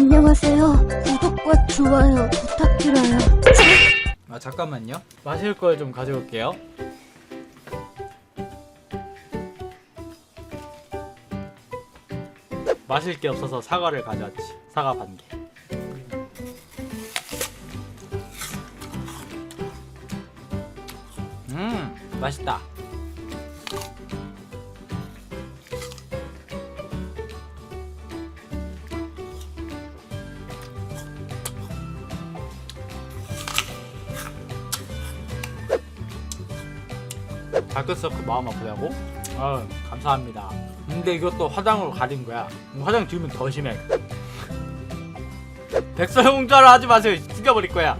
안녕하세요. 구독과 좋아요 부탁드려요. 아 잠깐만요. 마실 걸 좀 가져올게요. 마실 게 없어서 사과를 가져왔지. 사과 반 개. 음, 맛있다. 다크서클 마음 아프다고? 어, 감사합니다. 근데 이것도 화장으로 가린 거야. 화장 지우면 더 심해. 백설공주하러 하지 마세요. 죽여버릴 거야.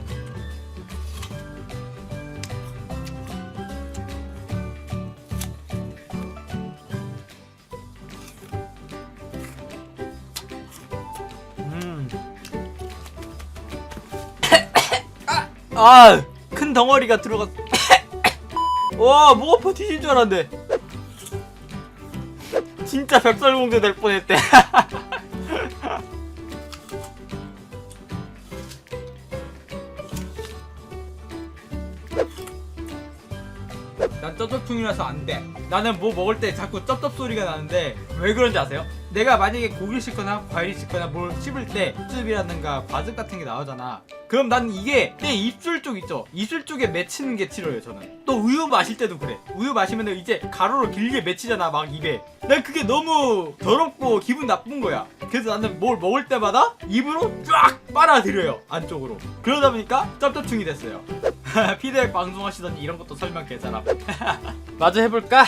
음. 아, 큰 덩어리가 들어갔. 와, 목 아파 뒤질 줄 알았는데. 진짜 벽설공주 될 뻔했대. 난 쩝쩝충이라서 안 돼. 나는 뭐 먹을 때 자꾸 쩝쩝 소리가 나는데 왜 그런지 아세요? 내가 만약에 고기를 씹거나 과일을 씹거나 뭘 씹을 때 즙이라든가 과즙 같은 게 나오잖아. 그럼 난 이게 내 입술 쪽 있죠. 입술 쪽에 맺히는 게 싫어요 저는. 또 우유 마실 때도 그래. 우유 마시면 이제 가로로 길게 맺히잖아 막 입에. 난 그게 너무 더럽고 기분 나쁜 거야. 그래서 나는 뭘 먹을 때마다 입으로 쫙 빨아들여요 안쪽으로. 그러다 보니까 쩝쩝충이 됐어요. 피드백 방송하시더니 이런 것도 설명 개잘함. 마저 해볼까?